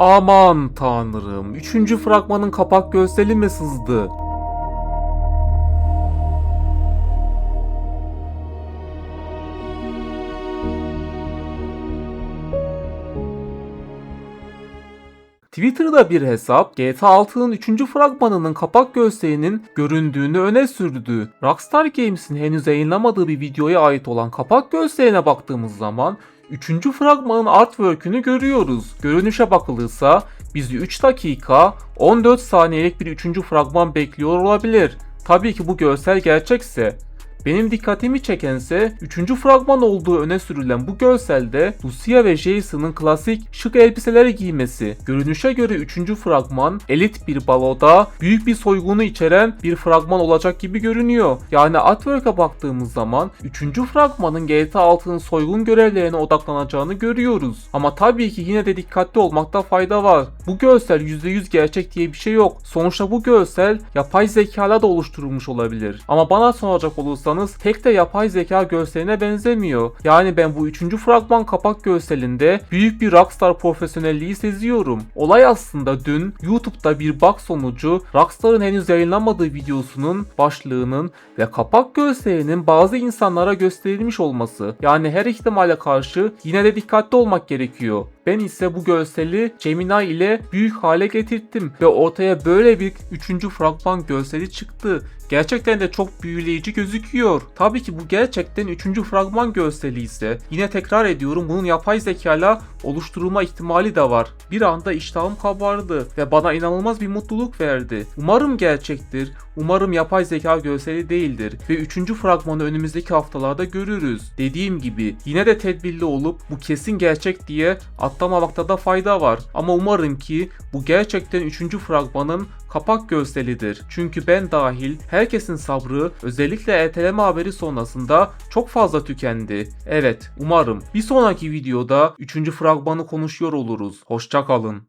Aman tanrım. Üçüncü fragmanın kapak görseli mi sızdı? Twitter'da bir hesap GTA 6'nın 3. fragmanının kapak görselinin göründüğünü öne sürdü. Rockstar Games'in henüz yayınlamadığı bir videoya ait olan kapak görseline baktığımız zaman 3. fragmanın artwork'ünü görüyoruz. Görünüşe bakılırsa bizi 3 dakika 14 saniyelik bir 3. fragman bekliyor olabilir. Tabii ki bu görsel gerçekse. Benim dikkatimi çekense 3. fragman olduğu öne sürülen bu görselde Lucia ve Jason'ın klasik şık elbiseleri giymesi. Görünüşe göre 3. fragman elit bir baloda büyük bir soygunu içeren bir fragman olacak gibi görünüyor. Yani artwork'a baktığımız zaman 3. fragmanın GTA 6'nın soygun görevlerine odaklanacağını görüyoruz. Ama tabii ki yine de dikkatli olmakta fayda var. Bu görsel %100 gerçek diye bir şey yok. Sonuçta bu görsel yapay zekayla da oluşturulmuş olabilir. Ama bana soracak olursanız pek de yapay zeka görseline benzemiyor. Yani ben bu 3. fragman kapak görselinde büyük bir Rockstar profesyonelliği seziyorum. Olay aslında dün YouTube'da bir bug sonucu Rockstar'ın henüz yayınlamadığı videosunun başlığının ve kapak görselinin bazı insanlara gösterilmiş olması. Yani her ihtimale karşı yine de dikkatli olmak gerekiyor. Ben ise bu görseli Gemini ile büyük hale getirttim ve ortaya böyle bir 3. fragman görseli çıktı. Gerçekten de çok büyüleyici gözüküyor. Tabii ki bu gerçekten 3. fragman görseli ise yine tekrar ediyorum bunun yapay zekayla oluşturulma ihtimali de var. Bir anda iştahım kabardı ve bana inanılmaz bir mutluluk verdi. Umarım gerçektir. Umarım yapay zeka görseli değildir ve 3. fragmanı önümüzdeki haftalarda görürüz. Dediğim gibi yine de tedbirli olup bu kesin gerçek diye atlamamakta da fayda var. Ama umarım ki bu gerçekten 3. fragmanın kapak görselidir. Çünkü ben dahil herkesin sabrı özellikle erteleme haberi sonrasında çok fazla tükendi. Evet umarım bir sonraki videoda 3. fragmanı konuşuyor oluruz. Hoşçakalın.